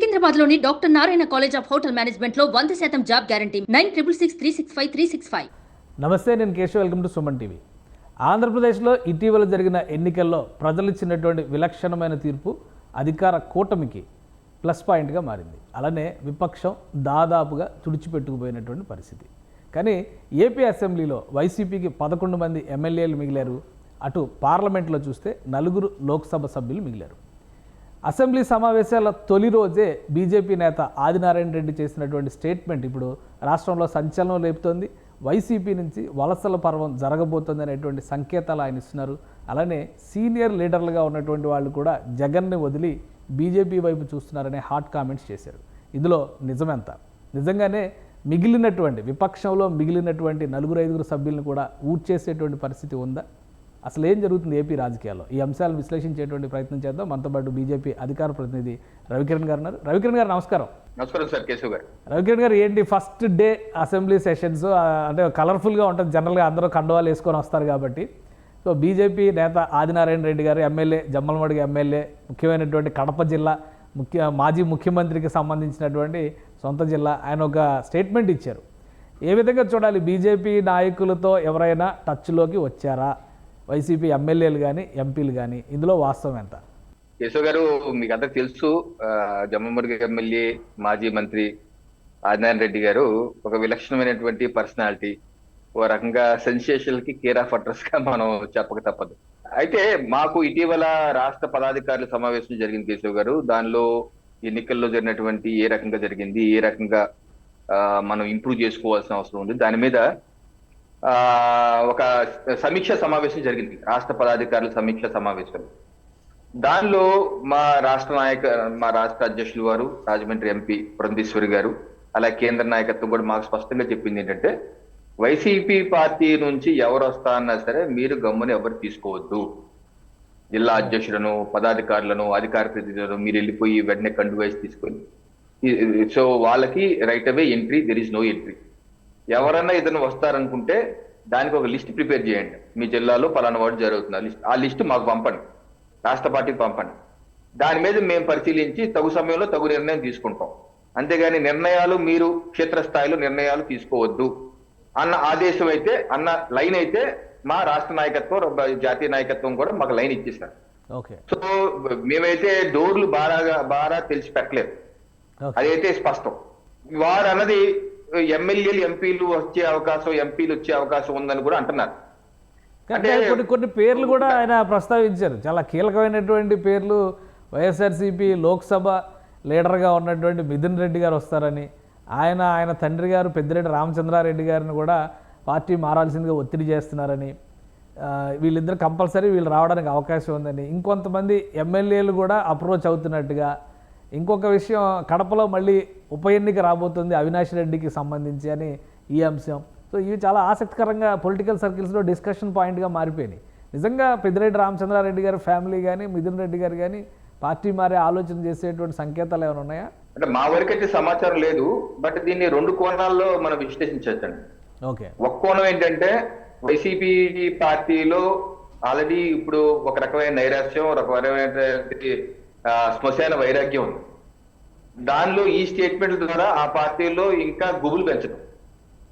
సికింద్రాబాద్లోని doctor Narayana college of hotel మేనేజ్మెంట్లో వంద శాతం job guarantee. Nine triple six three six five three six five. నమస్తే నేను Keshav. Welcome to Suman TV. ఆంధ్రప్రదేశ్లో ఇటీవల జరిగిన ఎన్నికల్లో ప్రజలు ఇచ్చినటువంటి విలక్షణమైన తీర్పు అధికార కూటమికి ప్లస్ పాయింట్గా మారింది. అలానే విపక్షం దాదాపుగా తుడిచిపెట్టుకుపోయినటువంటి పరిస్థితి. కానీ ఏపీ అసెంబ్లీలో వైసీపీకి పదకొండు మంది ఎమ్మెల్యేలు మిగిలారు. అటు పార్లమెంట్లో చూస్తే నలుగురు లోక్సభ సభ్యులు మిగిలారు. అసెంబ్లీ సమావేశాల తొలి రోజే బీజేపీ నేత ఆదినారాయణ రెడ్డి చేసినటువంటి స్టేట్మెంట్ ఇప్పుడు రాష్ట్రంలో సంచలనం లేపుతోంది వైసీపీ నుంచి వలసల పర్వం జరగబోతోంది అనేటువంటి సంకేతాలు ఆయన ఇస్తున్నారు. అలానే సీనియర్ లీడర్లుగా ఉన్నటువంటి వాళ్ళు కూడా జగన్ని వదిలి బీజేపీ వైపు చూస్తున్నారనే హాట్ కామెంట్స్ చేశారు. ఇందులో నిజమెంత? నిజంగానే మిగిలినటువంటి విపక్షంలో మిగిలినటువంటి నలుగురు ఐదుగురు సభ్యులను కూడా ఊడ్చేసేటువంటి పరిస్థితి ఉందా? అసలు ఏం జరుగుతుంది ఏపీ రాజకీయాల్లో? ఈ అంశాలను విశ్లేషించేటువంటి ప్రయత్నం చేద్దాం. మనతో పాటు బీజేపీ అధికార ప్రతినిధి రవికిరణ్ గారు ఉన్నారు. రవికిరణ్ గారు నమస్కారం. నమస్కారం సార్ కేశవ్ గారు. రవికిరణ్ గారు ఏంటి ఫస్ట్ డే అసెంబ్లీ సెషన్స్? అంటే కలర్ఫుల్గా ఉంటుంది. జనరల్గా అందరూ కండువాలు వేసుకొని వస్తారు కాబట్టి. సో బీజేపీ నేత ఆదినారాయణ రెడ్డి గారు ఎమ్మెల్యే జమ్మలమడుగు ఎమ్మెల్యే ముఖ్యమైనటువంటి కడప జిల్లా ముఖ్య మాజీ ముఖ్యమంత్రికి సంబంధించినటువంటి సొంత జిల్లా ఆయన ఒక స్టేట్మెంట్ ఇచ్చారు. ఏ విధంగా చూడాలి? బీజేపీ నాయకులతో ఎవరైనా టచ్లోకి వచ్చారా? వైసీపీ ఎమ్మెల్యేలు కానీ ఎంపీలు కానీ ఇందులో వాస్తవం ఎంత? కేశవ్ గారు మీకు అందరికి తెలుసు ఆ, ఎమ్మెల్యే మాజీ మంత్రి ఆదినారాయణ రెడ్డి గారు ఒక విలక్షణమైనటువంటి పర్సనాలిటీ ఓ రకంగా సెన్సేషనల్కి కేర్ ఆఫ్ అడ్రస్గా మనం చెప్పక తప్పదు. అయితే మాకు ఇటీవల రాష్ట్ర పదాధికారుల సమావేశం జరిగింది కేశవ్ గారు. దానిలో ఎన్నికల్లో జరిగినటువంటి ఏ రకంగా జరిగింది ఏ రకంగా మనం ఇంప్రూవ్ చేసుకోవాల్సిన అవసరం ఉంది. దాని మీద ఒక సమీక్ష సమావేశం జరిగింది. రాష్ట్ర పదాధికారుల సమీక్ష సమావేశం. దానిలో మా రాష్ట్ర నాయక మా రాష్ట్ర అధ్యక్షులు వారు రాజమండ్రి ఎంపీ బృందీశ్వరి గారు అలా కేంద్ర నాయకత్వం కూడా మాకు స్పష్టంగా చెప్పింది ఏంటంటే వైసీపీ పార్టీ నుంచి ఎవరు వస్తా అన్నా సరే మీరు గమ్మున ఎవరు తీసుకోవద్దు. జిల్లా అధ్యక్షులను పదాధికారులను అధికార ప్రతినిధులను మీరు వెళ్ళిపోయి వెంటనే కండు వేసి తీసుకొని సో వాళ్ళకి right away entry there is no entry ఎవరన్నా ఇతను వస్తారనుకుంటే దానికి ఒక లిస్ట్ ప్రిపేర్ చేయండి. మీ జిల్లాలో పలానా వాడు జరుగుతుంది. ఆ లిస్ట్ ఆ లిస్ట్ మాకు పంపండి. రాష్ట్ర పార్టీకి పంపండి. దాని మీద మేము పరిశీలించి తగు సమయంలో తగు నిర్ణయం తీసుకుంటాం. అంతేగాని నిర్ణయాలు మీరు క్షేత్రస్థాయిలో నిర్ణయాలు తీసుకోవద్దు అన్న ఆదేశం అయితే అన్న లైన్ అయితే మా రాష్ట్ర నాయకత్వం జాతీయ నాయకత్వం కూడా మాకు లైన్ ఇచ్చేసారు సో మేమైతే డోర్లు బారాగా బారా తెలిసి పెట్టలేదు. అదైతే స్పష్టం. వారు అన్నది ఎమ్మెల్యేలు ఎంపీలు వచ్చే అవకాశం ఎంపీలు వచ్చే అవకాశం ఉందని కూడా అంటున్నారు. అంటే కొన్ని కొన్ని పేర్లు కూడా ఆయన ప్రస్తావించారు. చాలా కీలకమైనటువంటి పేర్లు వైఎస్ఆర్సీపీ లోక్సభ లీడర్గా ఉన్నటువంటి మిథున్ రెడ్డి గారు వస్తారని ఆయన ఆయన తండ్రి గారు పెద్దిరెడ్డి రామచంద్రారెడ్డి గారిని కూడా పార్టీ మారాల్సిందిగా ఒత్తిడి చేస్తున్నారని వీళ్ళిద్దరు కంపల్సరీ వీళ్ళు రావడానికి అవకాశం ఉందని ఇంకొంతమంది ఎమ్మెల్యేలు కూడా అప్రోచ్ అవుతున్నట్టుగా ఇంకొక విషయం కడపలో మళ్ళీ ఉప ఎన్నిక రాబోతుంది అవినాష్ రెడ్డికి సంబంధించి అని ఈ అంశం. సో ఇవి చాలా ఆసక్తికరంగా పొలిటికల్ సర్కిల్స్లో డిస్కషన్ పాయింట్గా మారిపోయినాయి. నిజంగా పెద్దిరెడ్డి రామచంద్రారెడ్డి గారి ఫ్యామిలీ కానీ మిథున్ రెడ్డి గారు కానీ పార్టీ మారే ఆలోచన చేసేటువంటి సంకేతాలు ఏమైనా ఉన్నాయా? అంటే మా వరకైతే సమాచారం లేదు బట్ దీన్ని రెండు కోణాల్లో మనం విశ్లేషించవచ్చండి ఓకే. ఒక కోణం ఏంటంటే వైసీపీ పార్టీలో ఆల్రెడీ ఇప్పుడు ఒక రకమైన నైరాశ్యం ఒక రకమైనటువంటి శ్మశాన వైరాగ్యం. ఉంది దానిలో ఈ స్టేట్మెంట్ ద్వారా ఆ పార్టీలో ఇంకా గుబులు పెంచడం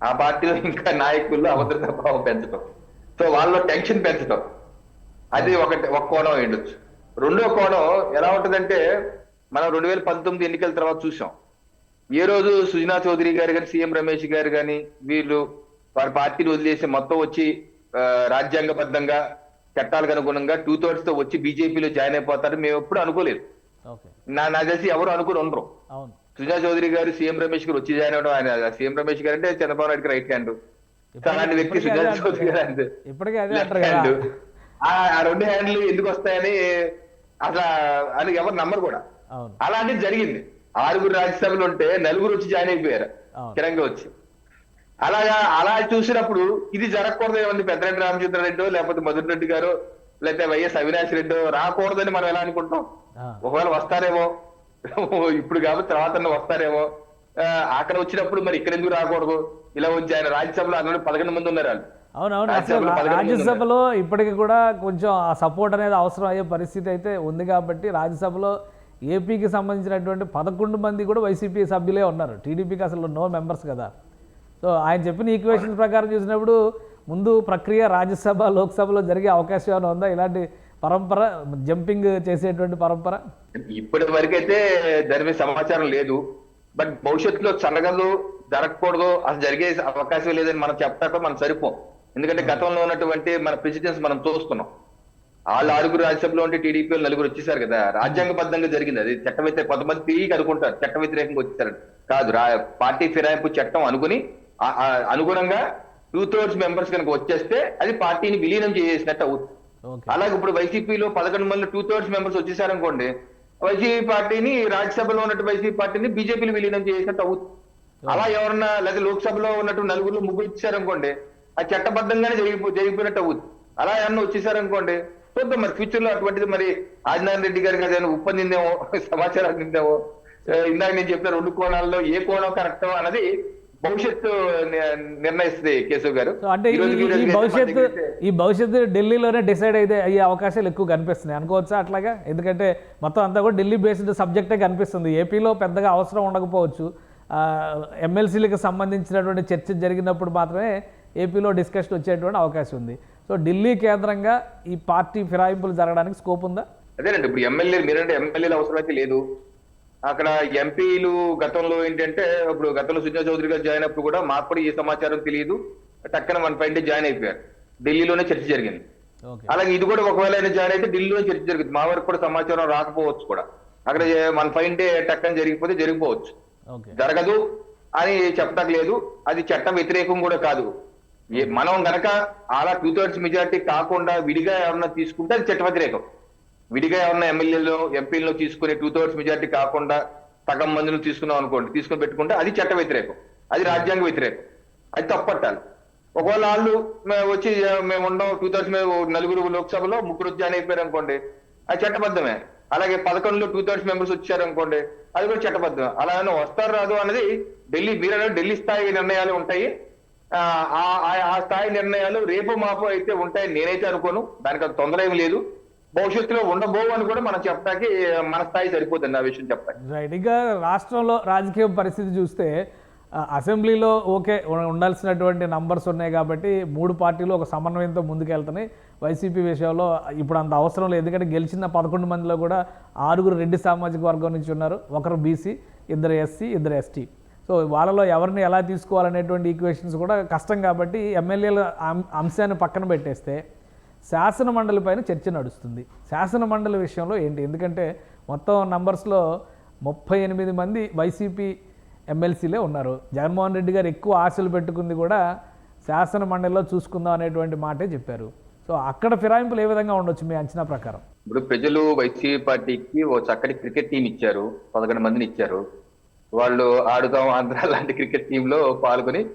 ఆ పార్టీలో ఇంకా నాయకుల్లో అభద్రతా భావం పెంచడం సో వాళ్ళలో టెన్షన్ పెంచడం అది ఒకటి ఒక కోణం ఉండొచ్చు రెండో కోణం ఎలా ఉంటుందంటే మనం రెండు వేల పంతొమ్మిది ఎన్నికల తర్వాత చూసాం ఏ రోజు సుజనా చౌదరి గారు కానీ సీఎం రమేష్ గారు కానీ వీళ్ళు వారి పార్టీని వదిలేసి మొత్తం వచ్చి రాజ్యాంగబద్ధంగా చట్టాలకు అనుగుణంగా టూ థర్డ్స్తో వచ్చి బీజేపీలో జాయిన్ అయిపోతారు. మేము ఎప్పుడు అనుకోలేదు. నా నాకు తెలిసి ఎవరు అనుకుని ఉండరు. సుజనా చౌదరి గారు సీఎం రమేష్ గారు వచ్చి జాయిన్ అవడం ఆయన సీఎం రమేష్ గారు అంటే చంద్రబాబు నాయుడు రైట్ హ్యాండ్ అలాంటి వ్యక్తి సుజనా అదే చౌదరి గారు లెఫ్ట్ హ్యాండ్ ఆ రెండు హ్యాండ్లు ఎందుకు వస్తాయని అసలు అని ఎవరు నమ్మరు కూడా. అలాంటిది జరిగింది. ఆరుగురు రాజ్యసభలు ఉంటే నలుగురు వచ్చి జాయిన్ అయిపోయారు. స్థిరంగా వచ్చి. అలాగా అలా చూసినప్పుడు ఇది జరగకూడదు ఏమంది పెద్దరెడ్డి రామచంద్ర రెడ్డి లేకపోతే మధుర రెడ్డి గారు లేకపోతే వైఎస్ అవినాష్ రెడ్డి రాకూడదని మనం ఎలా అనుకుంటాం ఆ, ఒకవేళ వస్తారేమో ఇప్పుడు కాబట్టి తర్వాత వస్తారేమో అక్కడ వచ్చినప్పుడు మరి ఇక్కడ ఎందుకు రాకూడదు? ఇలా వచ్చి ఆయన రాజ్యసభలో అందులో పదకొండు మంది ఉన్నారు వాళ్ళు. అవునవును అసలు రాజ్యసభలో ఇప్పటికి కూడా కొంచెం ఆ సపోర్ట్ అనేది అవసరం అయ్యే పరిస్థితి అయితే ఉంది కాబట్టి రాజ్యసభలో ఏపీకి సంబంధించినటువంటి పదకొండు మంది కూడా వైసీపీ సభ్యులే ఉన్నారు. టీడీపీకి అసలు నో మెంబర్స్ కదా. సో ఆయన చెప్పిన ఈక్వేషన్ ప్రకారం చూసినప్పుడు ముందు ప్రక్రియ రాజ్యసభ లోక్సభలో జరిగే అవకాశం ఏమైనా ఉందా? ఇలాంటి పరంపర జంపింగ్ చేసేటువంటి పరంపర? ఇప్పటి వరకైతే దాని మీద సమాచారం లేదు. బట్ భవిష్యత్తులో జరగదు జరగకూడదు అసలు జరిగే అవకాశం లేదని మనం చెప్తాక మనం సరిపోం. ఎందుకంటే గతంలో ఉన్నటువంటి మన ప్రెసిడెన్స్ మనం చూస్తున్నాం. వాళ్ళు ఆరుగురు రాజ్యసభలో ఉంటే టీడీపీ నలుగురు వచ్చేసారు కదా. రాజ్యాంగబద్ధంగా జరిగింది. అది చట్ట వ్యతిరేక కొంతమంది తిరిగి అనుకుంటారు చట్ట వ్యతిరేకంగా వచ్చేసారు కాదు రా పార్టీ ఫిరాయింపు చట్టం అనుకుని అనుగుణంగా టూ థర్డ్స్ మెంబర్స్ కనుక వచ్చేస్తే అది పార్టీని విలీనం చేసినట్టు అవుతుంది. అలాగే ఇప్పుడు వైసీపీలో పదకొండు మంది టూ థర్డ్స్ మెంబర్స్ వచ్చేసారనుకోండి వైసీపీ పార్టీని రాజ్యసభలో ఉన్నట్టు వైసీపీ పార్టీని బీజేపీని విలీనం చేసినట్టు అవుతుంది. అలా ఎవరన్నా లేదా లోక్సభలో ఉన్నట్టు నలుగురు ముగ్గురు ఇచ్చారనుకోండి అది చట్టబద్ధంగానే జరిగిపో జరిగిపోయినట్టు అవుతుంది. అలా ఏమన్నా వచ్చేసారనుకోండి చూద్దాం మరి ఫ్యూచర్లో అటువంటిది మరి ఆదినారాయణ రెడ్డి గారికి అదేమైనా ఉప్పందిందేమో సమాచారం అందిందేమో ఆ, ఇందాక నేను చెప్పిన రెండు కోణాల్లో ఏ కోణం కరెక్ట్ అన్నది భవిష్యత్తు నిర్ణయిస్తుంది కేశవ్ గారు. అంటే ఈ- భవిష్యత్తు ఈ భవిష్యత్తు ఢిల్లీలోనే డిసైడ్ అయితే అయ్యే అవకాశాలు ఎక్కువ కనిపిస్తున్నాయి. అనుకోవచ్చా అట్లాగా? ఎందుకంటే మొత్తం అంతా కూడా ఢిల్లీ బేస్డ్ సబ్జెక్టే కనిపిస్తుంది. ఏపీలో పెద్దగా అవసరం ఉండకపోవచ్చు. ఆ, ఎమ్మెల్సీలకు సంబంధించినటువంటి చర్చ జరిగినప్పుడు మాత్రమే ఏపీలో డిస్కషన్ వచ్చేటువంటి అవకాశం ఉంది. సో ఢిల్లీ కేంద్రంగా ఈ పార్టీ ఫిరాయింపులు జరగడానికి స్కోప్ ఉందా? అదేనండి. ఇప్పుడు ఎమ్మెల్యే మీరంటే ఎమ్మెల్యేలు అవసరం అయితే లేదు. అక్కడ ఎంపీలు గతంలో ఏంటంటే ఇప్పుడు గతంలో సుజనా చౌదరి గారు జాయిన్ అప్పుడు కూడా మాకు కూడా ఈ సమాచారం తెలియదు. టక్కన వన్ ఫైవ్ డే జాయిన్ అయిపోయారు. ఢిల్లీలోనే చర్చ జరిగింది. అలాగే ఇది కూడా ఒకవేళ ఆయన జాయిన్ అయితే ఢిల్లీలో చర్చ జరుగుతుంది. మా వరకు కూడా సమాచారం రాకపోవచ్చు కూడా. అక్కడ వన్ ఫైవ్ డే టక్కన జరిగిపోతే జరిగిపోవచ్చు. జరగదు అని చెప్పటం లేదు. అది చట్టం వ్యతిరేకం కూడా కాదు. మనం గనక అలా టూ థర్డ్స్ మెజారిటీ కాకుండా విడిగా ఎవరన్నా తీసుకుంటే అది చట్ట వ్యతిరేకం. విడిగా ఉన్న ఎమ్మెల్యేలో ఎంపీలను తీసుకుని టూ థర్డ్స్ మెజారిటీ కాకుండా సగం మందిని తీసుకున్నాం అనుకోండి తీసుకుని పెట్టుకుంటే అది చట్ట వ్యతిరేకం అది రాజ్యాంగ వ్యతిరేకం అది తప్పట్టాలి. ఒకవేళ వాళ్ళు వచ్చి మేము ఉండం టూ థర్డ్స్ మేము నలుగురు లోక్సభలో ముగ్గురు జాయిన్ అయిపోయారు అనుకోండి అది చట్టబద్ధమే. అలాగే పదకొండులో టూ థర్డ్స్ మెంబర్స్ వచ్చారు అనుకోండి అది కూడా చట్టబద్ధమే. అలా వస్తారు రాదు అనేది ఢిల్లీ మీరు ఢిల్లీ స్థాయి నిర్ణయాలు ఉంటాయి. ఆ ఆ- ఆ- ఆ స్థాయి నిర్ణయాలు రేపు మాపు అయితే ఉంటాయని నేనైతే అనుకోను. దానికి అంత తొందర ఏమి లేదు. భవిష్యత్తులో ఉండబోవు అని కూడా మనం చెప్పడానికి మన స్థాయి సరిపోతుంది ఆ విషయం చెప్పడానికి రైట్ ఇంకా రాష్ట్రంలో రాజకీయ పరిస్థితి చూస్తే అసెంబ్లీలో ఓకే ఉండాల్సినటువంటి నంబర్స్ ఉన్నాయి కాబట్టి మూడు పార్టీలు ఒక సమన్వయంతో ముందుకెళ్తున్నాయి. వైసీపీ విషయంలో ఇప్పుడు అంత అవసరం లేదు. ఎందుకంటే గెలిచిన పదకొండు మందిలో కూడా ఆరుగురు రెడ్డి సామాజిక వర్గం నుంచి ఉన్నారు. ఒకరు బీసీ ఇద్దరు ఎస్సీ ఇద్దరు ఎస్టీ. సో వాళ్ళలో ఎవరిని ఎలా తీసుకోవాలనేటువంటి ఈక్వేషన్స్ కూడా కష్టం కాబట్టి ఎమ్మెల్యేల అం- అంశాన్ని పక్కన పెట్టేస్తే శాసన మండలి పైన చర్చ నడుస్తుంది. శాసన మండలి విషయంలో ఏంటి? ఎందుకంటే మొత్తం నంబర్స్లో ముప్పై ఎనిమిది మంది వైసీపీ ఎమ్మెల్సీలే ఉన్నారు. జగన్మోహన్ రెడ్డి గారు ఎక్కువ ఆశలు పెట్టుకుంది కూడా శాసన మండలిలో చూసుకుందాం అనేటువంటి మాటే చెప్పారు. సో అక్కడ ఫిరాయింపులు ఏ విధంగా ఉండొచ్చు మీ అంచనా ప్రకారం? ఇప్పుడు ప్రజలు వైసీపీ పార్టీకి ఓ చక్కటి క్రికెట్ టీం ఇచ్చారు. పదకొండు మందిని ఇచ్చారు. వాళ్ళు ఆడుతాం ఆంధ్ర లాంటి క్రికెట్ టీంలో పాల్గొని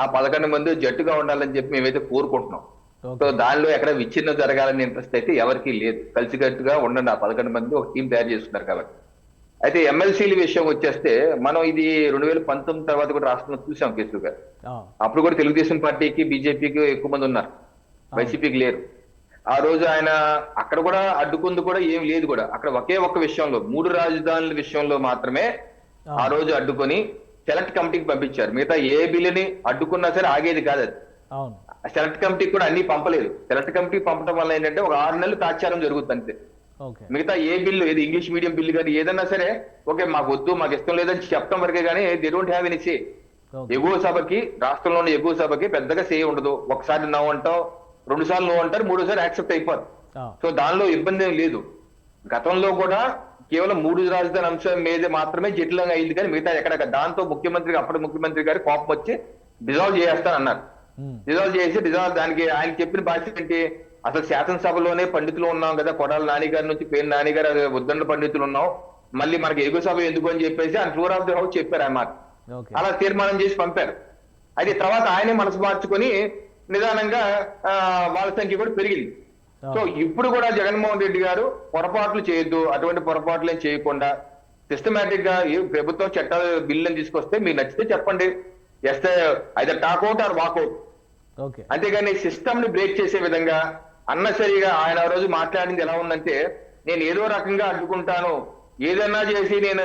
ఆ పదకొండు మంది జట్టుగా ఉండాలని చెప్పి మేమైతే కోరుకుంటున్నాం. సో దానిలో ఎక్కడ విచ్ఛిన్నం జరగాలని ఇంట్రెస్ట్ అయితే ఎవరికీ లేదు. కలిసికట్టుగా ఉండండి. ఆ పదకొండు మంది ఒక టీం తయారు చేస్తున్నారు కాబట్టి. అయితే ఎమ్మెల్సీల విషయం వచ్చేస్తే మనం ఇది రెండు వేల పంతొమ్మిది తర్వాత కూడా రాష్ట్రంలో చూసాం కేసు గారు. అప్పుడు కూడా తెలుగుదేశం పార్టీకి బీజేపీకి ఎక్కువ మంది ఉన్నారు. వైసీపీకి లేరు. ఆ రోజు ఆయన అక్కడ కూడా అడ్డుకుంది కూడా ఏం లేదు కూడా. అక్కడ ఒకే ఒక్క విషయంలో మూడు రాజధానుల విషయంలో మాత్రమే ఆ. రోజు అడ్డుకొని సెలెక్ట్ కమిటీకి పంపించారు. మిగతా ఏ బిల్లుని అడ్డుకున్నా సరే ఆగేది కాదు అది. అవును. సెలెక్ట్ కమిటీకి కూడా అన్ని పంపలేదు. సెలెక్ట్ కమిటీ పంపడం వల్ల ఏంటంటే ఒక ఆరు నెలలు తాత్సారం జరుగుతుంది అంతే. మిగతా ఏ బిల్లు ఏది ఇంగ్లీష్ మీడియం బిల్లు కానీ ఏదన్నా సరే ఓకే మాకు వద్దు మాకు ఇష్టం లేదని చెప్పడం వరకే కానీ they don't have any say ఎగువ సభకి రాష్ట్రంలో ఉన్న ఎగువ సభకి పెద్దగా సే ఉండదు. ఒకసారి నవ్వు అంటాం రెండు సార్లు నవ్వు అంటారు మూడోసారి యాక్సెప్ట్ అయిపోరు ఆ, సో దానిలో ఇబ్బంది ఏం లేదు. గతంలో కూడా కేవలం మూడు రాజధాని అంశం మీద మాత్రమే జటిలంగా అయింది కానీ మిగతా ఎక్కడ దాంతో ముఖ్యమంత్రి అప్పటి ముఖ్యమంత్రి గారి కోపం వచ్చి డిజాల్వ్ చేస్తానన్నారు. డిజాల్వ్ చేసి డిజాల్వ్ దానికి ఆయన చెప్పిన భాష ఏంటి? అసలు శాసనసభలోనే పండితులు ఉన్నాం కదా కొడాల నాని గారి నుంచి పేరు నాని గారు అదే ఉద్దండ పండితులు ఉన్నాం. మళ్ళీ మనకి ఎగువ సభ ఎందుకు అని చెప్పేసి ఆయన ఫ్లోర్ ఆఫ్ ది హౌస్ చెప్పారు ఆ మాట ఓకే. అలా తీర్మానం చేసి పంపారు. అయితే తర్వాత ఆయనే మనసు మార్చుకొని నిదానంగా ఆ, వాళ్ళ సంఖ్య కూడా పెరిగింది. సో ఇప్పుడు కూడా జగన్మోహన్ రెడ్డి గారు పొరపాట్లు చేయొద్దు అటువంటి పొరపాట్లు ఏం చేయకుండా సిస్టమేటిక్గా ఏ ప్రభుత్వం చట్టాలు బిల్లుని తీసుకొస్తే మీకు నచ్చితే చెప్పండి. ఎస్ అయితే టాక్అవుట్ ఆర్ వాకౌట్ ఓకే అంతేగాని సిస్టమ్ని బ్రేక్ చేసే విధంగా అన్నసరిగా ఆయన ఆ రోజు మాట్లాడింది ఎలా ఉందంటే నేను ఏదో రకంగా అడ్డుకుంటాను. ఏదన్నా చేసి నేను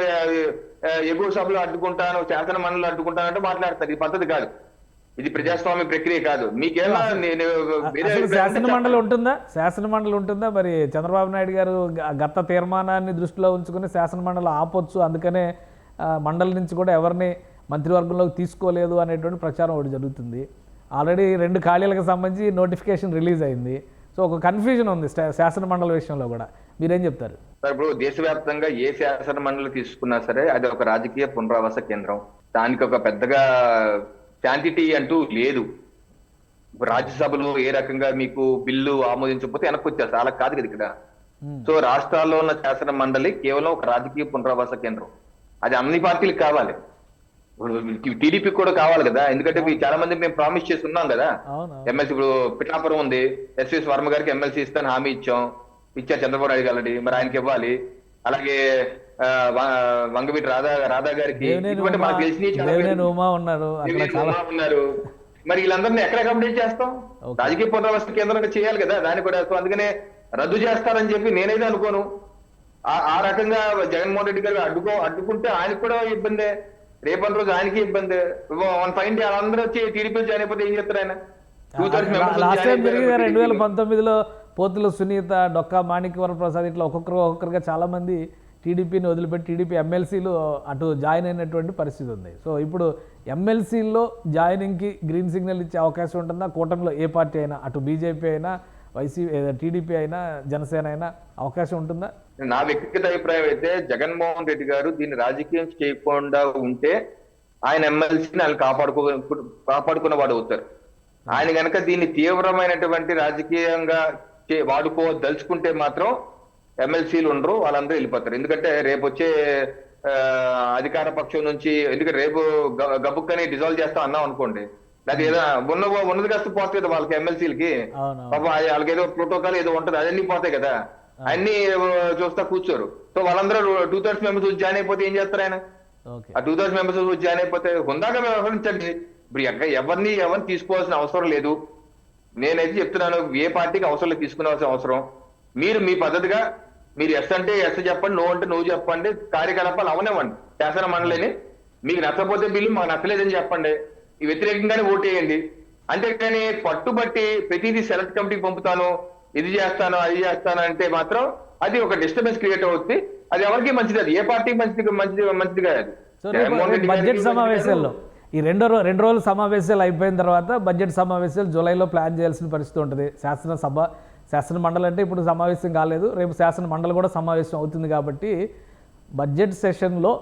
ఎగువ సభలు అడ్డుకుంటాను శాసన మండలి అడ్డుకుంటానంటే మాట్లాడతారు. ఇది పద్ధతి కాదు. ఇది ప్రజాస్వామ్య ప్రక్రియ కాదు. మీకేమన్నా నేను శాసన మండలి ఉంటుందా? శాసన మండలి ఉంటుందా? మరి చంద్రబాబు నాయుడు గారు గత తీర్మానాన్ని దృష్టిలో ఉంచుకుని శాసన మండలి ఆపొచ్చు. అందుకనే ఆ, మండలి నుంచి కూడా ఎవరిని మంత్రివర్గంలోకి తీసుకోలేదు అనేటువంటి ప్రచారం ఒకటి జరుగుతుంది. ఆల్రెడీ రెండు ఖాళీలకు సంబంధించి నోటిఫికేషన్ రిలీజ్ అయింది. సో ఒక కన్ఫ్యూజన్ ఉంది శాసన మండలి విషయంలో కూడా. మీరేం చెప్తారు? సార్ ఇప్పుడు దేశవ్యాప్తంగా ఏ శాసన మండలి తీసుకున్నా సరే అది ఒక రాజకీయ పునరావాస కేంద్రం. దానికి ఒక పెద్దగా శాంతిటీ అంటూ లేదు. రాజ్యసభలో ఏ రకంగా మీకు బిల్లు ఆమోదించకపోతే వెనక్కి వచ్చారు అలా కాదు కదా ఇక్కడ. సో రాష్ట్రాల్లో ఉన్న శాసన మండలి కేవలం ఒక రాజకీయ పునరావాస కేంద్రం. అది అన్ని పార్టీలకు కావాలి. ఇప్పుడు టీడీపీ కూడా కావాలి కదా. ఎందుకంటే చాలా మంది మేము ప్రామిస్ చేసి ఉన్నాం కదా ఎమ్మెల్సీ ఇప్పుడు పిఠాపురం ఉంది. ఎస్ఎస్ వర్మ గారికి ఎమ్మెల్సీ ఇస్తాను హామీ ఇచ్చాం. ఇచ్చారు చంద్రబాబు నాయుడు గారికి మరి ఆయనకి ఇవ్వాలి. అలాగే వంగవీటి రాధా రాధా గారికి. మనకు. ఉమా ఉన్నారు. మరి వీళ్ళందరినీ ఎక్కడ కంప్లీట్ చేస్తాం. రాజకీయ పునరావస్థ కేంద్రంగా చేయాలి కదా. దాన్ని కూడా అందుకనే రద్దు చేస్తారని చెప్పి నేనైతే అనుకోను. ఆ- ఆ రకంగా జగన్మోహన్ రెడ్డి గారు అడ్డుకో అడ్డుకుంటే ఆయనకు కూడా ఇబ్బందే. రేపటి రోజు ఆయనకి ఇబ్బంది. వన్ ఫైన్ డే అందరూ వచ్చి టీడీపీ జాయిన్ అయిపోతే ఏం చెప్తారు ఆయన? టూ థర్డ్స్ లాస్ట్ టైం జరిగింది రెండు వేల పంతొమ్మిదిలో పోతుల సునీత డొక్కా మాణిక్యవర ప్రసాద్ ఇట్లా ఒక్కొక్కరు ఒక్కొక్కరుగా చాలా మంది టీడీపీని వదిలిపెట్టి టీడీపీ ఎమ్మెల్సీలు అటు జాయిన్ అయినటువంటి పరిస్థితి ఉంది. సో ఇప్పుడు ఎమ్మెల్సీల్లో జాయినింగ్కి గ్రీన్ సిగ్నల్ ఇచ్చే అవకాశం ఉంటుందా? కూటమిలో ఏ పార్టీ అయినా అటు బీజేపీ అయినా వైసీపీ టీడీపీ అయినా జనసేన అయినా అవకాశం ఉంటుందా? నా వ్యక్తిగత అభిప్రాయం అయితే జగన్మోహన్ రెడ్డి గారు దీన్ని రాజకీయం చేయకుండా ఉంటే ఆయన ఎమ్మెల్సీని ఆయన కాపాడుకో కాపాడుకున్న వాడు అవుతారు. ఆయన గనక దీన్ని తీవ్రమైనటువంటి రాజకీయంగా చే- వాడుకోదలుచుకుంటే మాత్రం ఎమ్మెల్సీలు ఉండరు వాళ్ళందరూ వెళ్ళిపోతారు. ఎందుకంటే రేపు వచ్చే అధికార పక్షం నుంచి ఎందుకంటే రేపు గ- గబుక్కని డిజాల్వ్ చేస్తాం అన్నాం అనుకోండి అది ఏదో ఉన్న ఉన్నది కాస్త పోతుంది కదా వాళ్ళకి ఎమ్మెల్సీలకి. పాపం వాళ్ళకి ఏదో ప్రోటోకాల్ ఏదో ఉంటది అదన్నీ పోతాయి కదా. అన్ని చూస్తా కూర్చోరు. సో వాళ్ళందరూ టూ థర్డ్స్ మెంబర్స్ జాయిన్ అయిపోతే ఏం చేస్తారు ఆయన? ఆ టూ థర్డ్స్ మెంబర్స్ జాయిన్ అయిపోతే హుందాగా వ్యవహరించండి. ఇప్పుడు ఎవరిని ఎవరిని తీసుకోవాల్సిన అవసరం లేదు. నేనైతే చెప్తున్నాను ఏ పార్టీకి అవసరం తీసుకునేవాల్సిన అవసరం. మీరు మీ పద్ధతిగా మీరు ఎస్ అంటే ఎస్ చెప్పండి నో అంటే నో చెప్పండి. కార్యకలాపాలు అవనివ్వండి. శాసన మండలిని. మీకు నచ్చకపోతే బిల్లు మాకు నచ్చలేదని చెప్పండి. వ్యతిరేకంగానే ఓటేయండి. అంతేకాని పట్టుబట్టి ప్రతిదీ సెలెక్ట్ కమిటీకి పంపుతాను ఇది చేస్తాను అది చేస్తాను అంటే మాత్రం అది ఒక డిస్టర్బెన్స్ క్రియేట్ అవుతుంది అది ఎవరికి మంచిది అది ఏ పార్టీకి మంచిది మంచిది మంచిది కాదు. బడ్జెట్ సమావేశాల్లో ఈ రెండో రెండు రోజుల సమావేశాలు అయిపోయిన తర్వాత బడ్జెట్ సమావేశాలు జూలైలో ప్లాన్ చేయాల్సిన పరిస్థితి ఉంటుంది. శాసనసభ శాసన మండలి అంటే ఇప్పుడు సమావేశం కాలేదు. రేపు శాసన మండలి కూడా సమావేశం అవుతుంది కాబట్టి బడ్జెట్ సెషన్లో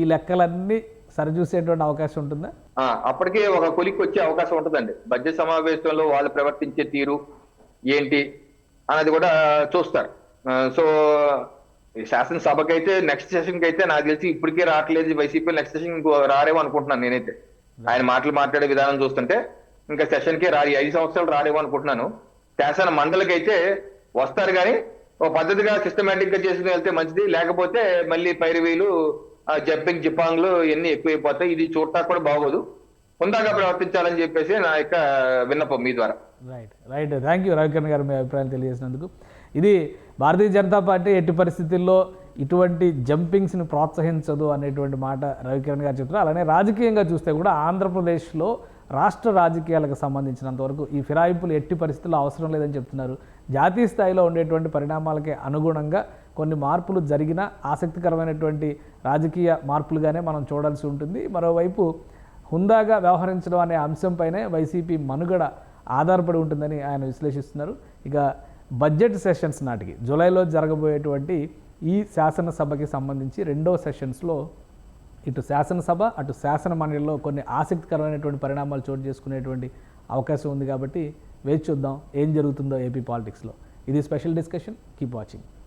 ఈ లెక్కలన్నీ సరిచూసేటువంటి అవకాశం ఉంటుందా? అప్పటికే ఒక కొలికి వచ్చే అవకాశం ఉంటుందండి. బడ్జెట్ సమావేశంలో వాళ్ళు ప్రవర్తించే తీరు ఏంటి అన్నది కూడా చూస్తారు. సో ఈ శాసనసభకి అయితే నెక్స్ట్ సెషన్కి అయితే నాకు తెలిసి ఇప్పటికే రావట్లేదు. వైసీపీ నెక్స్ట్ సెషన్ రారేమో అనుకుంటున్నాను నేనైతే. ఆయన మాటలు మాట్లాడే విధానం చూస్తుంటే ఇంకా సెషన్ కే ఐదు సంవత్సరాలు రారేమో అనుకుంటున్నాను. శాసన మండలికి అయితే వస్తారు కానీ ఒక పద్ధతిగా సిస్టమేటిక్గా చేసుకుని వెళ్తే మంచిది. లేకపోతే మళ్ళీ పైరవీలు జంపింగ్ జిపాంగ్లు ఇవన్నీ ఎక్కువైపోతాయి. ఇది చూడటానికి కూడా బాగోదు. హుందాగా ప్రవర్తించాలని చెప్పేసి నా యొక్క విన్నపం మీ ద్వారా. Right right. Thank you Ravikaran garu మీ అభిప్రాయం తెలియజేసినందుకు. ఇది భారతీయ జనతా పార్టీ ఎట్టి పరిస్థితుల్లో ఇటువంటి జంపింగ్స్ని ప్రోత్సహించదు అనేటువంటి మాట రవికిరణ్ గారు చెప్తున్నారు. అలానే రాజకీయంగా చూస్తే కూడా ఆంధ్రప్రదేశ్లో రాష్ట్ర రాజకీయాలకు సంబంధించినంత వరకు ఈ ఫిరాయింపులు ఎట్టి పరిస్థితుల్లో అవసరం లేదని చెప్తున్నారు. జాతీయ స్థాయిలో ఉండేటువంటి పరిణామాలకి అనుగుణంగా కొన్ని మార్పులు జరిగిన ఆసక్తికరమైనటువంటి రాజకీయ మార్పులుగానే మనం చూడాల్సి ఉంటుంది. మరోవైపు హుందాగా వ్యవహరించడం అనే అంశంపైనే వైసీపీ మనుగడ ఆధారపడి ఉంటుందని ఆయన విశ్లేషిస్తున్నారు. ఇక బడ్జెట్ సెషన్స్ నాటికి జూలైలో జరగబోయేటువంటి ఈ శాసనసభకి సంబంధించి రెండో సెషన్స్లో ఇటు శాసనసభ అటు శాసన మండలిలో కొన్ని ఆసక్తికరమైనటువంటి పరిణామాలు చోటు చేసుకునేటువంటి అవకాశం ఉంది కాబట్టి వేచి చూద్దాం ఏం జరుగుతుందో ఏపీ పాలిటిక్స్లో. ఇది special discussion. Keep watching.